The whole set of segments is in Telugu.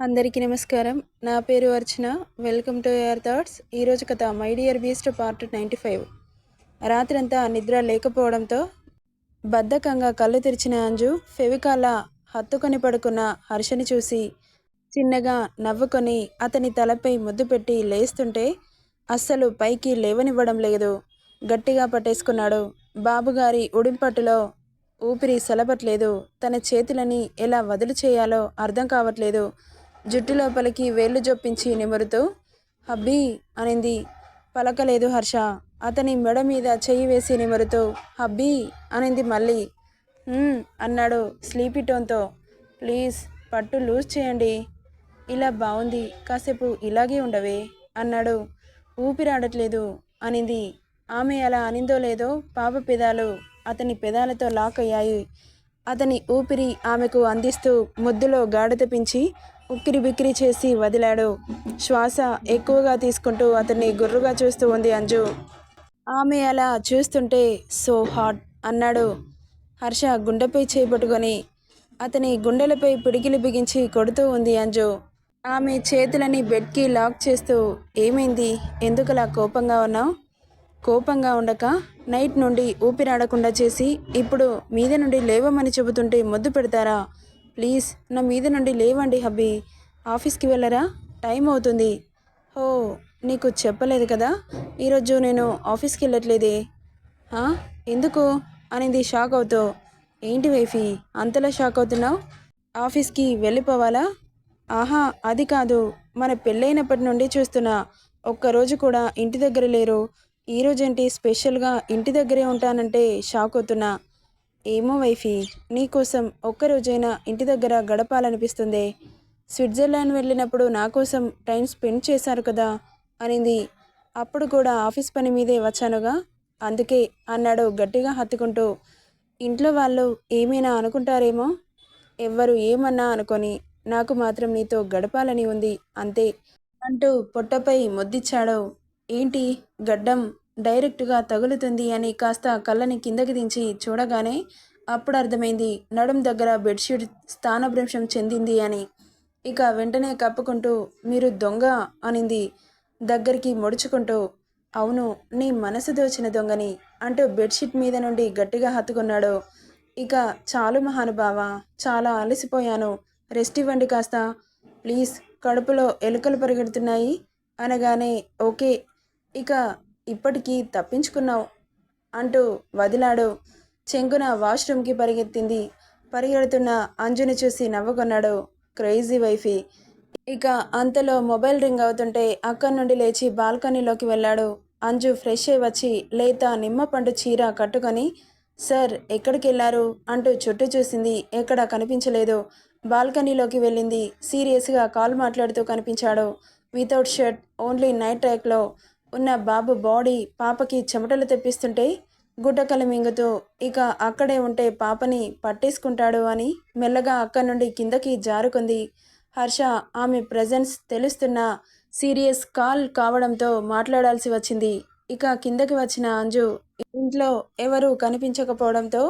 అందరికీ నమస్కారం. నా పేరు Archana. Welcome to Air Thoughts. ఈరోజు కథ my dear beast part ninety five. రాత్రంతా నిద్ర లేకపోవడంతో బద్ధకంగా కళ్ళు తెరిచిన అంజు ఫెవికాల హత్తుకొని పడుకున్న హర్షని చూసి చిన్నగా నవ్వుకొని అతని తలపై ముద్దు పెట్టి లేస్తుంటే అస్సలు పైకి లేవనివ్వడం లేదు. గట్టిగా పట్టేసుకున్నాడు. బాబుగారి ఉడింపట్టులో ఊపిరి సలపట్లేదు. తన చేతులని ఎలా వదులు చేయాలో అర్థం కావట్లేదు. జుట్టు లోపలికి వేళ్ళు జొప్పించి నిమురుతూ హబ్బీ అనింది. పలకలేదు హర్ష. అతని మెడ మీద చెయ్యి వేసి నిమురుతూ హబ్బీ అనింది మళ్ళీ. అన్నాడు స్లీపీ టోన్తో. ప్లీజ్ పట్టు లూజ్ చేయండి. ఇలా బాగుంది కాసేపు ఇలాగే ఉండవే అన్నాడు. ఊపిరాడట్లేదు అనింది. ఆమె అలా అనిందో లేదో పాప పెదాలు అతని పెదాలతో లాక్ అయ్యాయి. అతని ఊపిరి ఆమెకు అందిస్తూ ముద్దులో గాఢత తెప్పించి ఉక్కిరి బిక్కిరి చేసి వదిలాడు. శ్వాస ఎక్కువగా తీసుకుంటూ అతన్ని గుర్రుగా చూస్తూ ఉంది అంజు. ఆమె అలా చూస్తుంటే సో హాట్ అన్నాడు. హర్ష గుండెపై చేపట్టుకొని అతని గుండెలపై పిడికిలు బిగించి కొడుతూ ఉంది అంజు. ఆమె చేతులని బెడ్కి లాక్ చేస్తూ ఏమైంది? ఎందుకలా కోపంగా ఉన్నావు? కోపంగా ఉండక నైట్ నుండి ఊపిరాడకుండా చేసి ఇప్పుడు మీద నుండి లేవమని చెబుతుంటే ముద్దు పెడతారా? ప్లీజ్ నా మీద నుండి లేవండి హబ్బీ. ఆఫీస్కి వెళ్ళరా? టైం అవుతుంది. ఓ నీకు చెప్పలేదు కదా? ఈరోజు నేను ఆఫీస్కి వెళ్ళట్లేదే. ఎందుకు? అనేది షాక్ అవుతావు ఏంటి వైఫీ అంతలా షాక్ అవుతున్నావు? ఆఫీస్కి వెళ్ళిపోవాలా? ఆహా అది కాదు. మన పెళ్ళైనప్పటి నుండి చూస్తున్నా. ఒక్కరోజు కూడా ఇంటి దగ్గర లేరు. ఈరోజేంటి స్పెషల్గా ఇంటి దగ్గరే ఉంటానంటే షాక్ అవుతున్నా. ఏమో వైఫీ నీకోసం ఒక్కరోజైనా ఇంటి దగ్గర గడపాలనిపిస్తుంది. స్విట్జర్లాండ్ వెళ్ళినప్పుడు నా కోసం టైం స్పెండ్ చేశారు కదా అనింది. అప్పుడు కూడా ఆఫీస్ పని మీదే వచ్చానుగా? అందుకే అన్నాడు గట్టిగా హత్తుకుంటూ. ఇంట్లో వాళ్ళు ఏమైనా అనుకుంటారేమో? ఎవ్వరు ఏమన్నా అనుకొని నాకు మాత్రం నీతో గడపాలని ఉంది అంతే అంటూ పొట్టపై ముద్దిచ్చాడు. ఏంటి గడ్డం? డైరెక్ట్గా తగులుతుంది అని కాస్త కళ్ళని కిందకి దించి చూడగానే అప్పుడు అర్థమైంది నడుం దగ్గర బెడ్షీట్ స్థానభ్రంశం చెందింది అని. ఇక వెంటనే కప్పుకుంటూ మీరు దొంగ అనింది దగ్గరికి ముడుచుకుంటూ అవును నీ మనసు దోచిన దొంగని అంటూ బెడ్షీట్ మీద నుండి గట్టిగా హత్తుకున్నాడు. ఇక చాలు మహానుభావ చాలా అలసిపోయాను రెస్ట్ ఇవ్వండి కాస్త. ప్లీజ్ కడుపులో ఎలుకలు పరిగెడుతున్నాయి అనగానే ఓకే. ఇక ఇప్పటికీ తప్పించుకున్నావు అంటూ వదిలాడు. చెంగున వాష్రూమ్కి పరిగెత్తింది. పరిగెడుతున్న అంజుని చూసి నవ్వుకున్నాడు క్రేజీ వైఫీ. ఇక అంతలో మొబైల్ రింగ్ అవుతుంటే అక్కడి నుండి లేచి బాల్కనీలోకి వెళ్ళాడు. అంజు ఫ్రెష్ అయి వచ్చి లేత నిమ్మపండు చీర కట్టుకొని సార్ ఎక్కడికి వెళ్ళారు అంటూ చుట్టూ చూసింది. ఎక్కడా కనిపించలేదు. బాల్కనీలోకి వెళ్ళింది. సీరియస్గా కాల్ మాట్లాడుతూ కనిపించాడు. వితౌట్ షర్ట్ ఓన్లీ నైట్ ట్రాక్లో ఉన్న బాబు బాడీ పాపకి చెమటలు తెప్పిస్తుంటే గుడ్డకలు మింగుతూ ఇక అక్కడే ఉంటే పాపని పట్టేసుకుంటాడు అని మెల్లగా అక్కడి నుండి కిందకి జారుకుంది. హర్ష ఆమె ప్రజెన్స్ తెలుస్తున్న సీరియస్ కాల్ కావడంతో మాట్లాడాల్సి వచ్చింది. ఇక కిందకి వచ్చిన అంజు ఇంట్లో ఎవరు కనిపించకపోవడంతో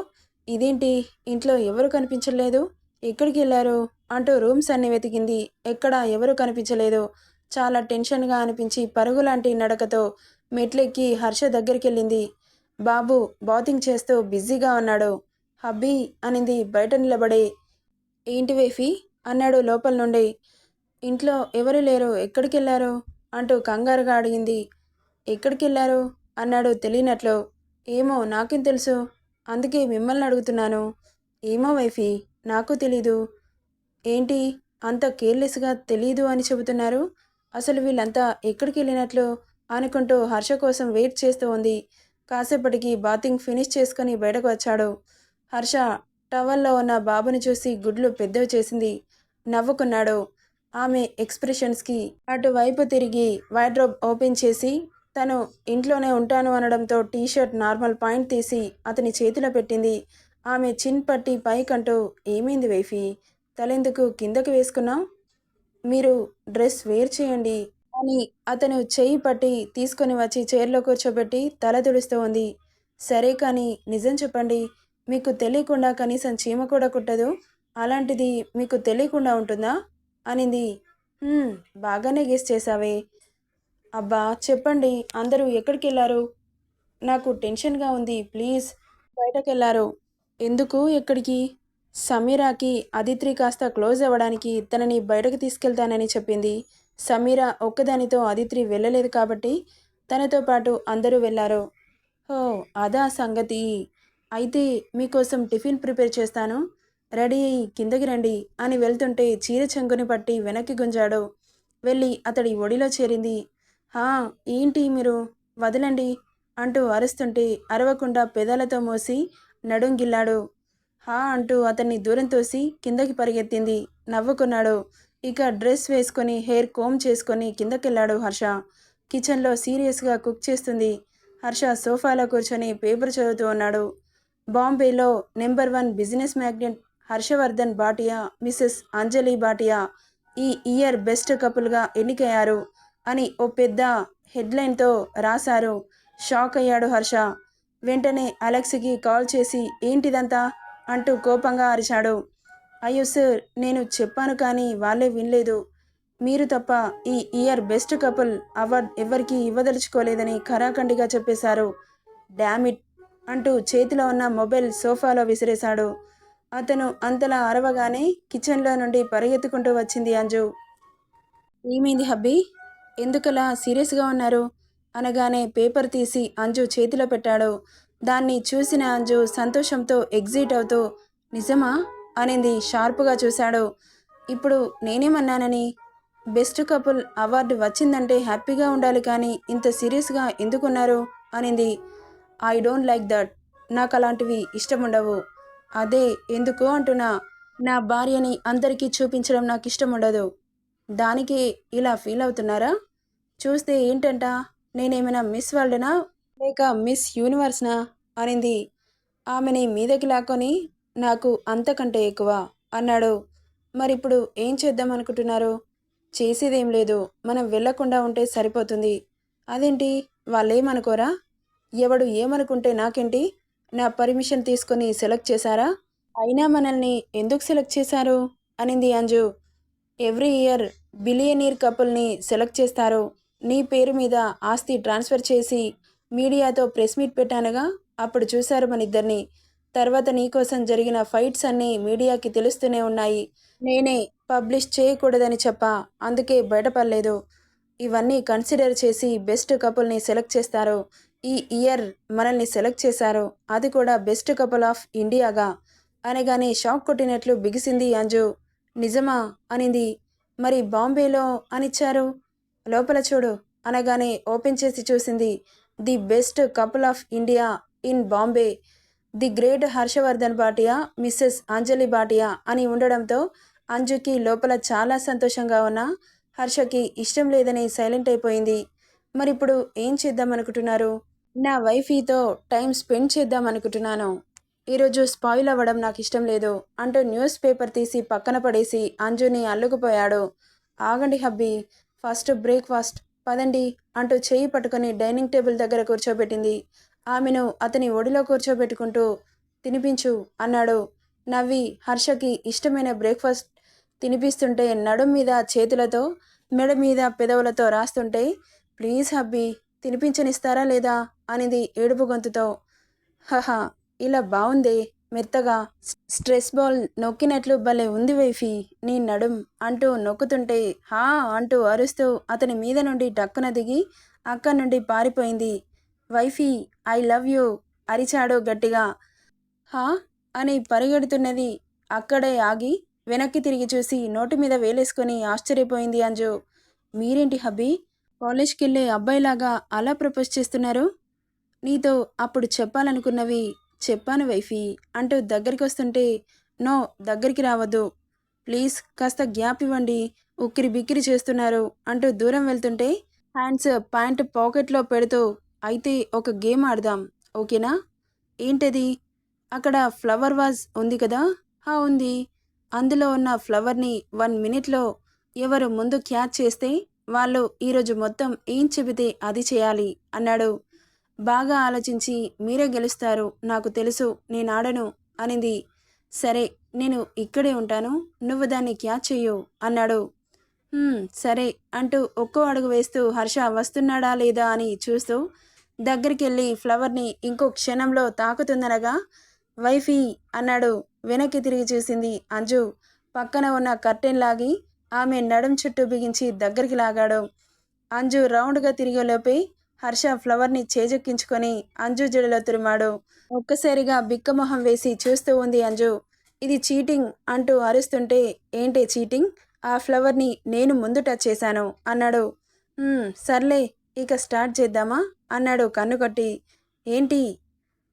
ఇదేంటి? ఇంట్లో ఎవరు కనిపించలేదు? ఎక్కడికి వెళ్ళారు? అంటూ రూమ్స్ అన్ని వెతికింది. ఎక్కడా ఎవరు కనిపించలేదు. చాలా టెన్షన్గా అనిపించి పరుగులాంటి నడకతో మెట్లెక్కి హర్ష దగ్గరికి వెళ్ళింది బాబు బౌతింగ్ చేస్తూ బిజీగా ఉన్నాడు. హబ్బీ అనింది బయట నిలబడి. ఏంటి వేఫీ? అన్నాడు లోపల నుండి. ఇంట్లో ఎవరు లేరు. ఎక్కడికి వెళ్ళారు అంటూ కంగారుగా అడిగింది. ఎక్కడికి వెళ్ళారు అన్నాడు తెలియనట్లు. ఏమో నాకేం తెలుసు. అందుకే మిమ్మల్ని అడుగుతున్నాను. ఏమో వైఫీ నాకు తెలీదు. ఏంటి అంత కేర్లెస్గా తెలీదు అని చెబుతున్నారు? అసలు వీళ్ళంతా ఎక్కడికి వెళ్ళినట్లు అనుకుంటూ హర్ష కోసం వెయిట్ చేస్తూ ఉంది. కాసేపటికి బాతింగ్ ఫినిష్ చేసుకొని బయటకు వచ్చాడు. హర్ష టవల్లో ఉన్న బాబుని చూసి గుడ్లు పెద్దవి చేసింది. నవ్వుకున్నాడు. ఆమె ఎక్స్ప్రెషన్స్కి అటువైపు తిరిగి వైడ్రోబ్ ఓపెన్ చేసి తను ఇంట్లోనే ఉంటాను అనడంతో టీషర్ట్ నార్మల్ పాయింట్ తీసి అతని చేతిలో పెట్టింది. ఆమె చిన్ పట్టి పైకంటూ ఏమైంది వైఫీ? తలెందుకు? కిందకు వేసుకున్నాం మీరు డ్రెస్ వేర్ చేయండి. అని అతను చేయి పట్టి తీసుకొని వచ్చి చైర్లో కూర్చోబెట్టి తల తుడుస్తూ ఉంది సరే కానీ నిజం చెప్పండి మీకు తెలియకుండా కనీసం చీమ కూడా కుట్టదు? అలాంటిది మీకు తెలియకుండా ఉంటుందా? అనింది. బాగానే గెస్ చేసావే అబ్బా చెప్పండి అందరూ ఎక్కడికి వెళ్ళారు నాకు టెన్షన్గా ఉంది ప్లీజ్ బయటకు వెళ్ళారు ఎందుకు? ఎక్కడికి? సమీరాకి అదిత్రి కాస్త క్లోజ్ అవ్వడానికి తనని బయటకు తీసుకెళ్తానని చెప్పింది. సమీర ఒక్కదానితో అదిత్రి వెళ్ళలేదు కాబట్టి తనతో పాటు అందరూ వెళ్ళారు. ఓ అదా సంగతి. అయితే మీకోసం టిఫిన్ ప్రిపేర్ చేస్తాను. రెడీ అయ్యి కిందకి రండి అని వెళ్తుంటే చీర చెంగుని పట్టి వెనక్కి గుంజాడు. వెళ్ళి అతడి ఒడిలో చేరింది. హా ఏంటి మీరు? వదలండి అంటూ అరుస్తుంటే అరవకుండా పెదాలతో మోసి నడుంగిల్లాడు హా అంటూ అతన్ని దూరం తోసి కిందకి పరిగెత్తింది. నవ్వుకున్నాడు. ఇక డ్రెస్ వేసుకొని హెయిర్ కోమ్ చేసుకొని కిందకెళ్ళాడు హర్ష. కిచెన్లో సీరియస్గా కుక్ చేస్తుంది. హర్ష సోఫాలో కూర్చొని పేపర్ చదువుతూ ఉన్నాడు. బాంబేలో number one business magnate Harshavardhan Bhatia Mrs Anjali Bhatia ఈ ఇయర్ బెస్ట్ కపుల్గా ఎన్నికయ్యారు అని ఓ పెద్ద హెడ్లైన్తో రాశారు. షాక్ అయ్యాడు హర్ష. వెంటనే అలెక్స్కి కాల్ చేసి ఏంటిదంతా? అంటూ కోపంగా అరిచాడు. అయ్యో సార్ నేను చెప్పాను కానీ వాళ్ళే వినలేదు. మీరు తప్ప ఈ ఇయర్ బెస్ట్ కపుల్ అవార్డ్ ఎవరికీ ఇవ్వదలుచుకోలేదని ఖరాఖండిగా చెప్పేశారు. డామిట్ అంటూ చేతిలో ఉన్న మొబైల్ సోఫాలో విసిరేశాడు. అతను అంతలా అరవగానే కిచెన్లో నుండి పరిగెత్తుకుంటూ వచ్చింది అంజు. ఏమైంది హబ్బీ? ఎందుకలా సీరియస్గా ఉన్నారు? అనగానే పేపర్ తీసి అంజు చేతిలో పెట్టాడు. దాన్ని చూసిన అంజు సంతోషంతో ఎగ్జిట్ అవుతూ నిజమా? అనింది షార్ప్గా చూశాడు. ఇప్పుడు నేనేమన్నానని? బెస్ట్ కపుల్ అవార్డు వచ్చిందంటే హ్యాపీగా ఉండాలి కానీ ఇంత సీరియస్గా ఎందుకున్నారు? అనింది. I don't like that. నాకు అలాంటివి ఇష్టం ఉండవు అదే ఎందుకు? అంటున్నా. నా భార్యని అందరికీ చూపించడం నాకు ఇష్టం ఉండదు దానికి ఇలా ఫీల్ అవుతున్నారా? చూస్తే ఏంటంట? నేనేమైనా మిస్ వరల్డ్నా? లేక మిస్ యూనివర్స్నా? అనింది. ఆమెని మీదకి లాక్కొని నాకు అంతకంటే ఎక్కువ అన్నాడు. మరిప్పుడు ఏం చేద్దాం అనుకుంటున్నారు చేసేదేం లేదు. మనం వెళ్ళకుండా ఉంటే సరిపోతుంది. అదేంటి? వాళ్ళేమనుకోరా? ఎవడు ఏమనుకుంటే నాకేంటి? నా పర్మిషన్ తీసుకొని సెలెక్ట్ చేశారా? అయినా మనల్ని ఎందుకు సెలెక్ట్ చేశారు? అనింది అంజు. ఎవ్రీ ఇయర్ బిలియనీర్ కపుల్ని సెలెక్ట్ చేస్తారు. నీ పేరు మీద ఆస్తి ట్రాన్స్ఫర్ చేసి మీడియాతో ప్రెస్ మీట్ పెట్టానుగా. అప్పుడు చూశారు మన ఇద్దరిని తర్వాత నీకోసం జరిగిన ఫైట్స్ అన్నీ మీడియాకి తెలుస్తూనే ఉన్నాయి. నేనే పబ్లిష్ చేయకూడదని చెప్పా. అందుకే బయటపడలేదు. ఇవన్నీ కన్సిడర్ చేసి బెస్ట్ కపుల్ని సెలెక్ట్ చేస్తారు. ఈ ఇయర్ మనల్ని సెలెక్ట్ చేశారు. అది కూడా బెస్ట్ కపుల్ ఆఫ్ ఇండియాగా. అనగానే షాక్ కొట్టినట్లు బిగిసింది అంజు. నిజమా? అనింది. మరి బాంబేలో అనిచ్చారు? లోపల చూడు. అనగానే ఓపెన్ చేసి చూసింది. The best couple of India in Bombay the great Harshavardhan Bhatia Mrs Anjali Bhatia అని ఉండడంతో అంజుకి లోపల చాలా సంతోషంగా ఉన్న హర్షకి ఇష్టం లేదని సైలెంట్ అయిపోయింది. మరి ఇప్పుడు ఏం చేద్దాం అనుకుంటున్నారు? నా వైఫీతో టైం స్పెండ్ చేద్దాం అనుకుంటున్నాను. ఈరోజు స్పాయిల్ అవ్వడం నాకు ఇష్టం లేదు అంటూ న్యూస్ పేపర్ తీసి పక్కన పడేసి అంజుని అల్లుకుపోయాడు. ఆగండి హబ్బీ ఫస్ట్ బ్రేక్ఫాస్ట్. పదండి అంటూ చేయి పట్టుకొని డైనింగ్ టేబుల్ దగ్గర కూర్చోబెట్టింది. ఆమెను అతని ఒడిలో కూర్చోబెట్టుకుంటూ తినిపించు అన్నాడు. నవ్వి హర్షకి ఇష్టమైన బ్రేక్ఫాస్ట్ తినిపిస్తుంటే నడుం మీద చేతులతో మెడ మీద పెదవులతో రాస్తుంటే ప్లీజ్ హబ్బీ తినిపించనిస్తారా లేదా? అనేది ఏడుపు గొంతుతో. హహా ఇలా బాగుందే మెత్తగా స్ట్రెస్ బాల్ నొక్కినట్లు భలే ఉంది వైఫీ నీ నడుం అంటూ నొక్కుతుంటే హా అంటూ అరుస్తూ అతని మీద నుండి డక్కున దిగి అక్కడి నుండి పారిపోయింది. వైఫీ ఐ లవ్ యూ అరిచాడు గట్టిగా. హా అని పరిగెడుతున్నది అక్కడే ఆగి వెనక్కి తిరిగి చూసి నోటి మీద వేలేసుకొని ఆశ్చర్యపోయింది అంజు. మీరేంటి హబ్బీ? కాలేజ్కి వెళ్ళే అబ్బాయిలాగా అలా ప్రపోజ్ చేస్తున్నారు? నీతో అప్పుడు చెప్పాలనుకున్నవి చెప్పాను వైఫీ అంటూ దగ్గరికి వస్తుంటే నో దగ్గరికి రావద్దు. ప్లీజ్ కాస్త గ్యాప్ ఇవ్వండి. ఉక్కిరి బిక్కిరి చేస్తున్నారు అంటూ దూరం వెళ్తుంటే హ్యాండ్స్ ప్యాంట్ పాకెట్లో పెడుతూ అయితే ఒక గేమ్ ఆడదాం. ఓకేనా? ఏంటది? అక్కడ ఫ్లవర్ వాజ్ ఉంది కదా? హా ఉంది. అందులో ఉన్న ఫ్లవర్ని వన్ మినిట్లో ఎవరు ముందు క్యాచ్ చేస్తే వాళ్ళు ఈరోజు మొత్తం ఏం చెబితే అది చేయాలి అన్నాడు బాగా ఆలోచించి మీరే గెలుస్తారు నాకు తెలుసు నేను ఆడను అనింది. సరే నేను ఇక్కడే ఉంటాను నువ్వు దాన్ని క్యాచ్ చెయ్యు అన్నాడు. సరే అంటూ ఒక్కో అడుగు వేస్తూ హర్ష వస్తున్నాడా లేదా అని చూస్తూ దగ్గరికెళ్ళి ఫ్లవర్ని ఇంకో క్షణంలో తాకుతుందనగా వైఫీ అన్నాడు. వెనక్కి తిరిగి చూసింది అంజు. పక్కన ఉన్న కర్టెన్ లాగి ఆమె నడుం చుట్టూ బిగించి దగ్గరికి లాగాడు. అంజు రౌండ్గా తిరిగేలోపే హర్ష ఫ్లవర్ని చేజెక్కించుకొని అంజు జడలో తురిమాడు. ఒక్కసారిగా బిక్కమొహం వేసి చూస్తూ ఉంది అంజు. ఇది చీటింగ్ అంటూ అరుస్తుంటే ఏంటే చీటింగ్? ఆ ఫ్లవర్ని నేను ముందు టచ్ చేశాను అన్నాడు. సర్లే ఇక స్టార్ట్ చేద్దామా? అన్నాడు కన్ను కొట్టి. ఏంటి?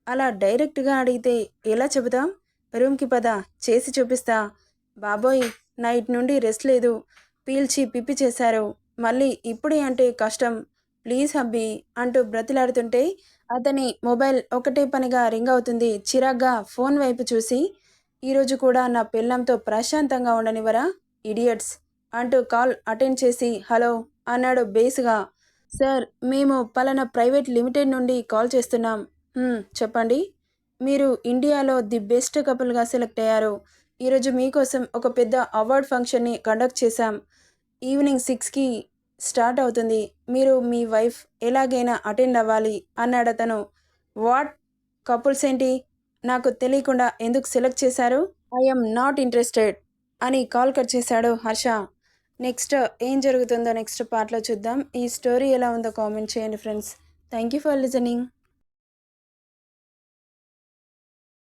అలా డైరెక్ట్గా అడిగితే ఎలా చెబుతాం? రూమ్కి పద చేసి చూపిస్తా. బాబోయ్ నైట్ నుండి రెస్ట్ లేదు. పీల్చి పిప్పి చేశారు. మళ్ళీ ఇప్పుడే అంటే కష్టం. ప్లీజ్ హబ్బీ అంటూ బ్రతిలాడుతుంటే అతని మొబైల్ ఒకటే పనిగా రింగ్ అవుతుంది. చిరాగ్గా ఫోన్ వైపు చూసి ఈరోజు కూడా నా పిల్లంతో ప్రశాంతంగా ఉండనివరా ఇడియట్స్ అంటూ కాల్ అటెండ్ చేసి హలో అన్నాడు బేస్గా. సార్ మేము పలానా ప్రైవేట్ లిమిటెడ్ నుండి కాల్ చేస్తున్నాం. చెప్పండి. మీరు ఇండియాలో ది బెస్ట్ కపుల్గా సెలెక్ట్ అయ్యారు. ఈరోజు మీకోసం ఒక పెద్ద అవార్డ్ ఫంక్షన్ని కండక్ట్ చేశాం. ఈవినింగ్ సిక్స్కి స్టార్ట్ అవుతుంది. మీరు మీ వైఫ్ ఎలాగైనా అటెండ్ అవ్వాలి అన్నాడు అతను. వాట్? కపుల్స్ ఏంటి? నాకు తెలియకుండా ఎందుకు సెలెక్ట్ చేశారు? ఐఎమ్ నాట్ ఇంట్రెస్టెడ్ అని కాల్ కట్ చేశాడు హర్ష. నెక్స్ట్ ఏం జరుగుతుందో నెక్స్ట్ పార్ట్లో చూద్దాం. ఈ స్టోరీ ఎలా ఉందో కామెంట్ చేయండి friends. Thank you for listening.